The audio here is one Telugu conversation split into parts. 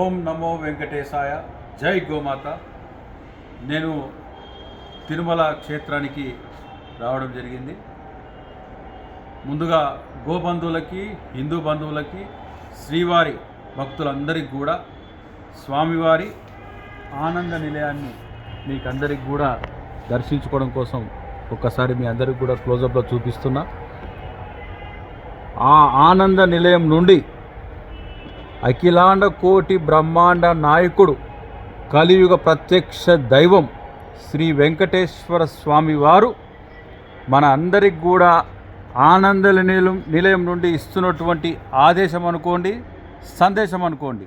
ఓం నమో వెంకటేశాయ. జై గోమాత. నేను తిరుమల క్షేత్రానికి రావడం జరిగింది. ముందుగా గోబంధువులకి హిందూ బంధువులకి శ్రీవారి భక్తులందరికీ కూడా స్వామివారి ఆనంద నిలయాన్ని మీకు అందరికి కూడా దర్శించుకోవడం కోసం ఒక్కసారి మీ అందరికి కూడా క్లోజప్లో చూపిస్తున్నా. ఆ ఆనంద నిలయం నుండి అఖిలాండ కోటి బ్రహ్మాండ నాయకుడు కలియుగ ప్రత్యక్ష దైవం శ్రీ వెంకటేశ్వర స్వామి వారు మన అందరికి కూడా ఆనంద నిలయం నిలయం నుండి ఇస్తున్నటువంటి ఆదేశం అనుకోండి సందేశం అనుకోండి.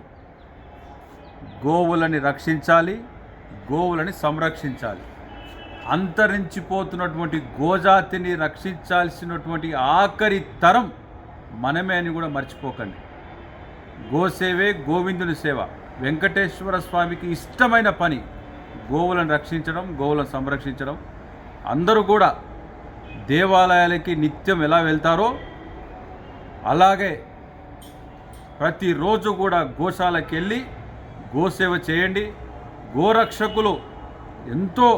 గోవులని రక్షించాలి గోవులని సంరక్షించాలి. అంతరించిపోతున్నటువంటి గోజాతిని రక్షించాల్సినటువంటి ఆఖరి తరం మనమే అని కూడా మర్చిపోకండి. గోసేవే గోవిందుని సేవ. వెంకటేశ్వర స్వామికి ఇష్టమైన పని గోవులను రక్షించడం గోవులను సంరక్షించడం. అందరూ కూడా దేవాలయాలకి నిత్యం ఎలా వెళ్తారో అలాగే ప్రతిరోజు కూడా గోశాలకు వెళ్ళి గోసేవ చేయండి. గోరక్షకులు ఎంతో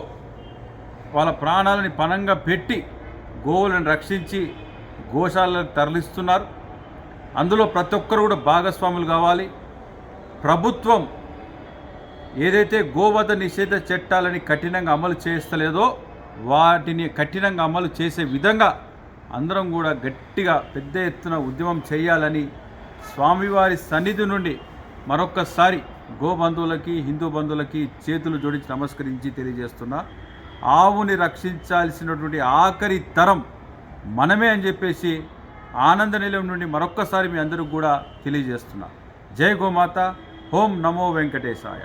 వాళ్ళ ప్రాణాలని పణంగా పెట్టి గోవులను రక్షించి గోశాలను తరలిస్తున్నారు. అందులో ప్రతి ఒక్కరు కూడా భాగస్వాములు కావాలి. ప్రభుత్వం ఏదైతే గోవధ నిషేధ చట్టాలని కఠినంగా అమలు చేస్తలేదో వాటిని కఠినంగా అమలు చేసే విధంగా అందరం కూడా గట్టిగా పెద్ద ఎత్తున ఉద్యమం చేయాలని స్వామివారి సన్నిధి నుండి మరొక్కసారి గోబంధువులకి హిందూ బంధువులకి చేతులు జోడించి నమస్కరించి తెలియజేస్తున్నా. ఆవుని రక్షించాల్సినటువంటి ఆఖరి తరం మనమే అని చెప్పేసి ఆనంద నిలయం నుండి మరొక్కసారి మీ అందరికి కూడా తెలియజేస్తున్నా. జై గోమాత ఓం నమో వెంకటేశాయ.